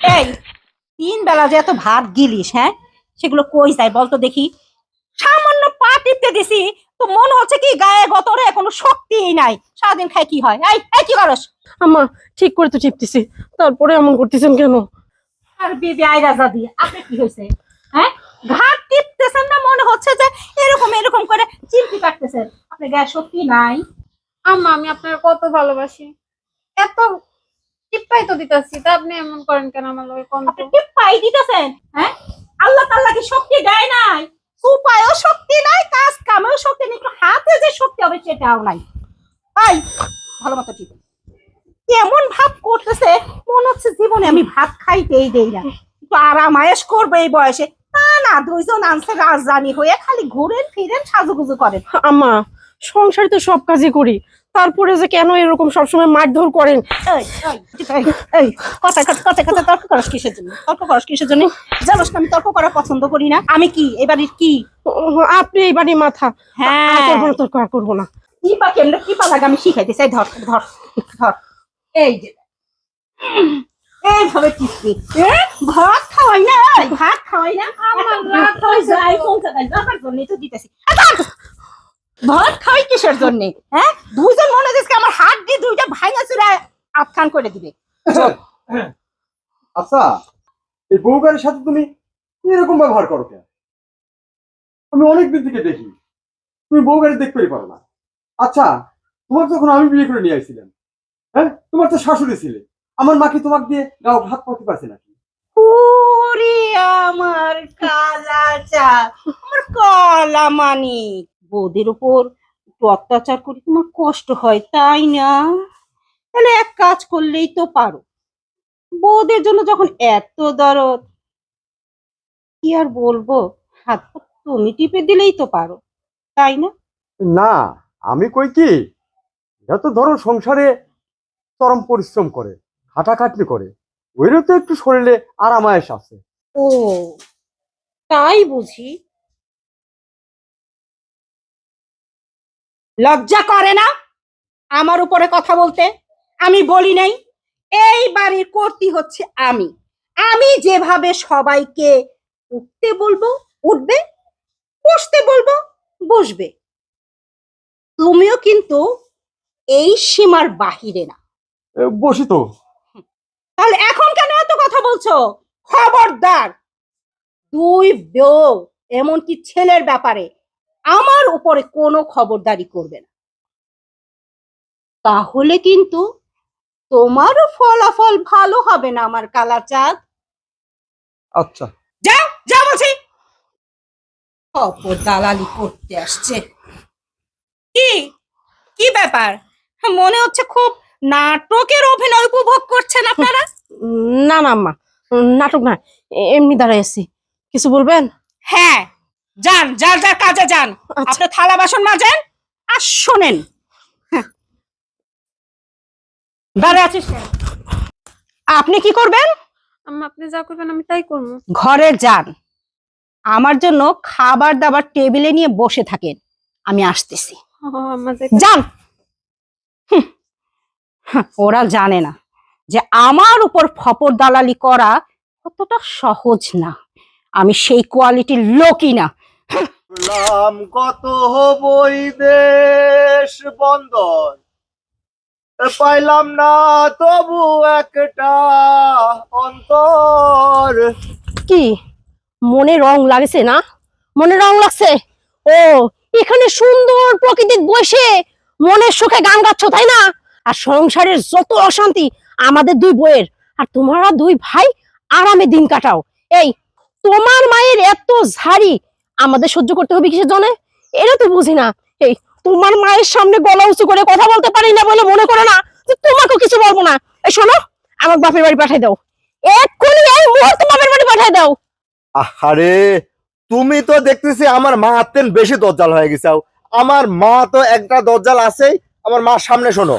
এই তিন বেলা যে এত ভাত গিলিস হ্যাঁ? সেগুলো কই যায় বলতো দেখি। সামান্য পা টিপতে দিছি তো মনে হচ্ছে কি গায়ে গতরে কোনো শক্তিই নাই। সারাদিন খাই কি হয়? এই এই কি করস? আম্মা ঠিক করে তো চিপতেছি তারপরে এমন করতেছেন কেন? আর বিবি আইরা দাদি আপনি কি হয়েছে হ্যাঁ? ঘাট টিপতেছেন না মনে হচ্ছে যে এরকম এরকম করে চিমটি কাটতেছেন? আপনার গায়ে শক্তি নাই। আম্মা আমি আপনার কত ভালোবাসি। এত টিপ্পাই তো দিতেছি তা আপনি এমন করেন কেন আমার লগে কম আপনি কি পাই দিতেছেন হ্যাঁ? আল্লাহ তাল্লাহ কি শক্তি দেয় নাই? উপায়ও শক্তি নাই কাজ কামেও শক্তি নেই একটু হাতে যে শক্তি হবে সেটাও নাই। আই ভালো মতো ঠিক। এমন ভাব করতেছে মনে হচ্ছে জীবনে আমি ভাত খাইতেই দেই না। একটু আরাম আয়েস করব এই বয়সে। তা না দুইজন আনছে রাজধানী হয়ে খালি ঘুরেন ফিরেন সাজুগুজু করেন আম্মা সংসারে তো সব কাজই করি। তারপরে যে কেন এরকম সবসময় মারধর করেন? এই, এই, এই, এই, কথা কথা কথা কথা তর্ক করস কিসের জন্য? তর্ক করস কিসের জন্য? জানোস আমি তর্ক করা পছন্দ করি না? আমি কি? এবারের কি? আপনি এই মাথা। হ্যাঁ। করব না তর্ক আর করব না। কি পা কেমনে কি লাগে আমি শিখাইতে চাই। ধর ধর ধর। এই যে। এইভাবে টিপবি ভাত খাওয়াই না? ভাত খাওয়াই না? আমার রাত হয়ে যায় কোন জায়গায় যাবার জন্যই তো দিতেছি। ভাত খাওয়াই কিসের জন্য? হ্যাঁ? দুইজন মনে দিচ্ছে আমার হাত দিয়ে দুইটা ভাইয়া চুরা আটখান করে দিবে। আচ্ছা এই বউ গাড়ির সাথে তুমি এরকম ব্যবহার করো কেন? আমি অনেকদিন থেকে দেখি তুমি বউ গাড়ি দেখতেই পারো না। আচ্ছা তোমার যখন আমি বিয়ে করে নিয়ে আসছিলাম হ্যাঁ? তোমার তো শাশুড়ি ছিলে। আমার মা কি তোমাকে দিয়ে গাও হাত পাতে পারছে নাকি? আমার কালা চা আমার কালা মানিক। বৌদের উপর একটু অত্যাচার করি তোমার কষ্ট হয় তাই না? তাহলে এক কাজ করলেই তো পারো। বৌদের জন্য যখন এত দরদ কি আর বলব? হাত তুমি টিপে দিলেই তো পারো তাই না? না আমি কই কি? এরা তো ধরো সংসারে চরম পরিশ্রম করে খাটাখাটনি করে ওইরও তো একটু শরীরে আরামায়েশ আছে। ও তাই বুঝি। লজ্জা করে না? আমার উপরে কথা বলতে? আমি বলি নাই? এই বাড়ির কর্তি হচ্ছে আমি। আমি যেভাবে সবাইকে উঠতে বলব উঠবে বসতে বলব বসবে। তুমিও কিন্তু এই সীমার বাহিরে না। বসি তো। তাহলে এখন কেন এত কথা বলছো? খবরদার। দুই বউ এমনকি ছেলের ব্যাপারে। আমার উপরে কোনো খবরদারি করবে না। তাহলে কিন্তু তোমারও ফলাফল ভালো হবে না আমার কালা চাঁদ। আচ্ছা। যা যাও বলছি। অপর দালালি করতে আসছে। কি? কি ব্যাপার? মনে হচ্ছে খুব নাটকের অভিনয় উপভোগ করছেন আপনারা। না না আম্মা উম, নাটক না এমনি দাঁড়াই আছি। কিছু বলবেন? হ্যাঁ যান যার যার কাজে যান। আচ্ছা। আপনি থালা বাসন মাজেন আর শোনেন। হ্যাঁ। দাঁড়া আছিস আপনি কি করবেন? আম্মা আপনি যা করবেন আমি তাই করব। ঘরে যান। আমার জন্য খাবার দাবার টেবিলে নিয়ে বসে থাকেন। আমি আসতেছি। যান। হুঁ, ওরা জানে না যে আমার উপর ফপর দালালি করা কতটা সহজ না। আমি সেই কোয়ালিটির লোকই না। নাম কত হবই দেশ বন্দর? পাইলাম না, তবু একটা অন্তর। কি? মনে রং লাগছে না? মনে রং লাগছে? ও, এখানে সুন্দর প্রকৃতির বসে মনের সুখে গান গাচ্ছ, তাই না? আর সংসারের যত অশান্তি আমাদের দুই বইয়ের আর তোমরা দুই ভাই আরামে দিন কাটাও। এই, তোমার মায়ের এত ঝাড়ি আমাদের সহ্য করতে হবে কিসের জন্য? এটা তো বুঝি না। এই, তোমার মায়ের সামনে গলা উঁচু করে কথা বলতে পারি না বলে মনে করো না যে তোমাকেও কিছু বলব না। এই শোনো, আমার বাপের বাড়ি পাঠাই দাও। এক্ষুনি এই মুহূর্তে বাপের বাড়ি পাঠাই দাও। আরে তুমি তো দেখতেছি আমার মা হাতেন বেশি দজ্জাল হয়ে গেছাও আমার মা তো একটা দজ্জাল আছেই। আমার মার সামনে শোনো।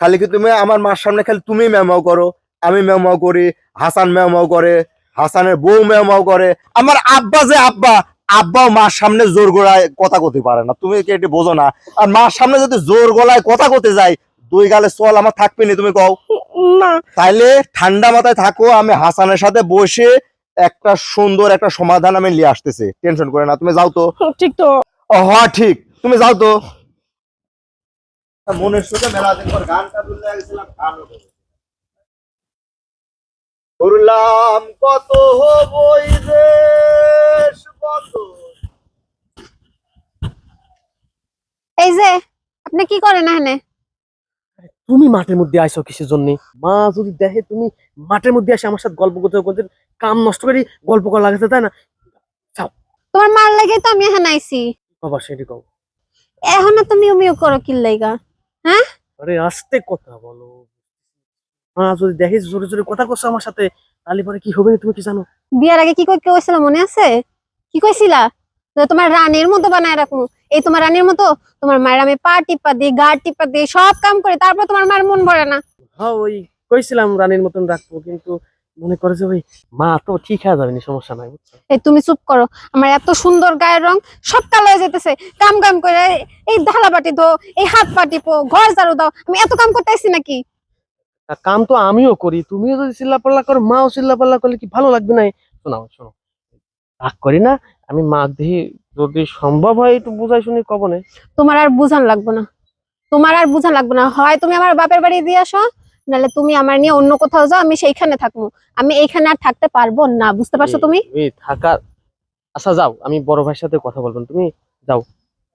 খালি কি তুমি আমার মার সামনে খালি তুমি মেমাও করো, আমি মেমাও করি, হাসান মেমাও করে, হাসানের বউ মেমাও করে। আমার আব্বা যে আব্বা আব্বাও মার সামনে জোর গলায় কথা কতে পারে না। তুমি কি এটি বোঝো না? আর মার সামনে যদি জোর গলায় কথা কতে যায় দুই গালে চল আমার থাকবে না তুমি কও? না। তাইলে ঠান্ডা মাথায় থাকো আমি হাসানের সাথে বসে একটা সুন্দর একটা সমাধান আমি নিয়ে আসতেছি। টেনশন করে না তুমি যাও তো। ঠিক তো। ও হ্যাঁ ঠিক। তুমি যাও তো। মনের সুখে মেলা দিন পর গানটা ভুলে গেছিলাম গানও করব। করলাম কত হবই দেশ বন্ধ। এই যে আপনি কি করেন এখানে? তুমি মাঠের মধ্যে আইসো কিসের জন্য? মা যদি দেখে তুমি মাঠের মধ্যে আসে আমার সাথে গল্প করতে করতে কাম নষ্ট করে গল্প করা লাগাতে তাই না? চাও তোমার মার লাগে তো আমি এখানে আইছি। বাবা সেটি কও। এখন তুমি উমিও করো কি লাইগা আরে আস্তে কথা বলো। যদি দেখে জোরে জোরে কথা করছ আমার সাথে তাহলে পরে কি হবে তুমি কি জানো? বিয়ার আগে কি কই কইছিল মনে আছে? কি কইছিলা? তোমার রানীর মতো বানায় রাখব এই তোমার রানীর মতো তোমার মায়ের আমি পা টিপা দিই গা টিপা দিই সব কাম করে তারপর তোমার মায়ের মন ভরে না। হ্যাঁ ওই কইছিলাম রানীর মতন রাখব কিন্তু মনে করে যে ওই মা তো ঠিক হয়ে যাবে সমস্যা নাই এই তুমি চুপ করো আমার এত সুন্দর গায়ের রং সব কালো হয়ে যেতেছে কাম কাম করে এই ঢালা বাটি দো এই হাত পা টিপো ঘর ঝাড়ু দাও আমি এত কাম করতে আইছি নাকি? কাম তো আমিও করি। তুমিও যদি চিল্লা পাল্লা করো মাও চিল্লা পাল্লা করলে কি ভালো লাগবে না? শোনাও শোনো। রাগ করি না আমি মা দেখি যদি সম্ভব হয় একটু বুঝাই শুনি কব না। তোমার আর বুঝান লাগবে না। তোমার আর বুঝান লাগবে না। হয় তুমি আমার বাপের বাড়ি দিয়ে আসো নাহলে তুমি আমার নিয়ে অন্য কোথাও যাও আমি সেইখানে থাকব। আমি এইখানে আর থাকতে পারব না বুঝতে পারছ তুমি? থাকার আচ্ছা যাও আমি বড় ভাইয়ের সাথে কথা বলব। তুমি যাও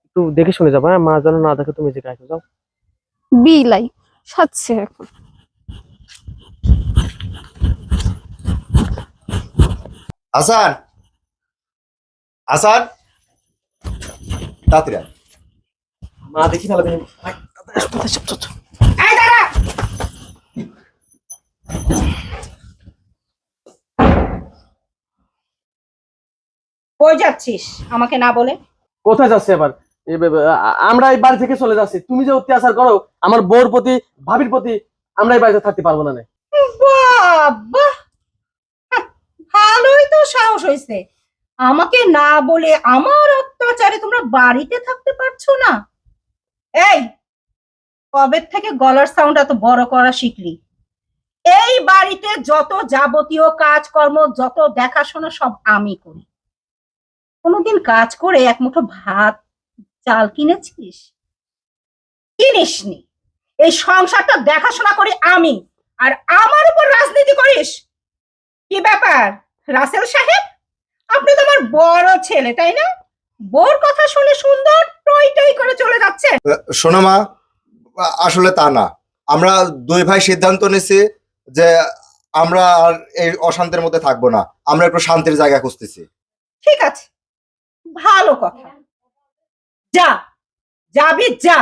একটু দেখে শুনে যাব হ্যাঁ? মা যেন না দেখে তুমি যে যাও। বিলাই সাচ্ছে এখন। হাসান হাসান তাড়াতাড়ি মা দেখি কই যাচ্ছিস? আমাকে না বলে? কোথায় যাচ্ছে আমরা এই বাড়ি থেকে চলে যাচ্ছি। তুমি যে অত্যাচার করো আমার বউর প্রতি ভাবির প্রতি আমরা এই বাড়িতে থাকতে পারব না নে। বাবা! সাহস হয়েছে। আমাকে না বলে আমার অত্যাচারে তোমরা বাড়িতে থাকতে পারছ না? এই, কবে থেকে গলার সাউন্ড এত বড় করা শিখলি? এই বাড়িতে যত যাবতীয় কাজকর্ম, যত দেখাশোনা সব আমি করি। কোনোদিন কাজ করে এক মুঠো ভাত, চাল কিনেছিস? কিনিসনি। এই সংসারটা দেখাশোনা করি আমি, আর আমার উপর রাজনীতি করিস? কি ব্যাপার? রাসেল সাহেব আপনি তো আমার বড় ছেলে তাই না? বোর কথা শুনে সুন্দর টই টই করে চলে যাচ্ছে। শোনো মা আসলে তা না। আমরা দুই ভাই সিদ্ধান্ত নিছি যে আমরা আর এই অশান্তির মধ্যে থাকব না। আমরা একটু শান্তির জায়গা খুঁজতেছি। ঠিক আছে। ভালো কথা। যা যাবি যা।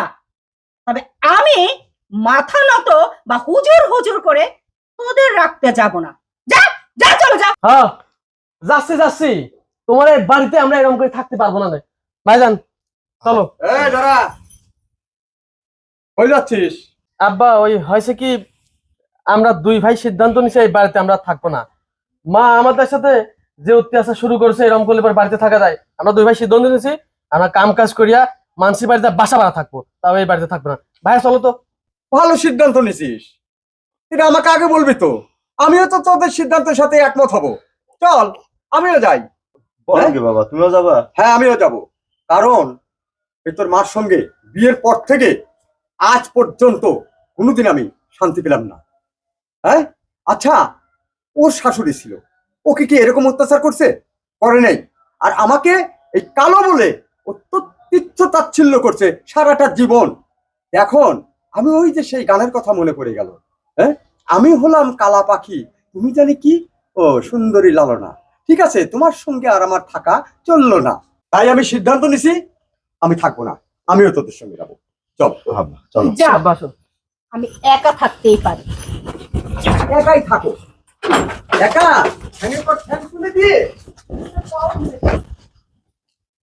তবে আমি মাথা নত বা হুজুর হুজুর করে তোদের রাখতে যাব না। যা চলো যা হ্যাঁ যাচ্ছি যাচ্ছি। তোমার বাড়িতে আমরা এরকম করে থাকতে পারব না। ভাইজান চলো। এই দাঁড়া। হয়ে যাচ্ছিস? আব্বা ওই হয়েছে কি আমরা দুই ভাই সিদ্ধান্ত নিছি এই বাড়িতে আমরা থাকব না। মা আমাদের সাথে যে অত্যাচার শুরু করেছে এরকম করলে পরে বাড়িতে থাকা যায়। আমরা দুই ভাই সিদ্ধান্ত নিছি আমরা কাম কাজ করিয়া মানসি বাড়িতে বাসা ভাড়া থাকব তাও এই বাড়িতে থাকব না। ভাই চলো তো। ভালো সিদ্ধান্ত নিছিস। এটা আমাকে আগে বলবি তো। আমিও তো তোদের সিদ্ধান্তের সাথে একমত হব। চল আমিও যাই। বলো কি বাবা তুমিও যাবা? হ্যাঁ আমিও যাব। কারণ এ তোর মার সঙ্গে বিয়ের পর থেকে আজ পর্যন্ত কোনোদিন আমি শান্তি পেলাম না। হ্যাঁ? আচ্ছা ওর শাশুড়ি ছিল। ওকে কি এরকম অত্যাচার করছে? করে নাই। আর আমাকে এই কালো বলে অত্যুচ্ছ তাচ্ছিল্য করছে সারাটা জীবন। এখন আমি ওই যে সেই গানের কথা মনে পড়ে গেল। হ্যাঁ? আমি হলাম কালা পাখি তুমি জানি কি? ও সুন্দরী লালনা। ঠিক আছে তোমার সঙ্গে আর আমার থাকা চলল না। তাই আমি সিদ্ধান্ত নিছি আমি থাকব না। আমিও তোদের সঙ্গে যাব। চল বাবা, চলো। যা আমি একা থাকতেই পারি। একাই থাকো। একা? ঠ্যাঙের পর ঠ্যাং তুলে দিয়ে?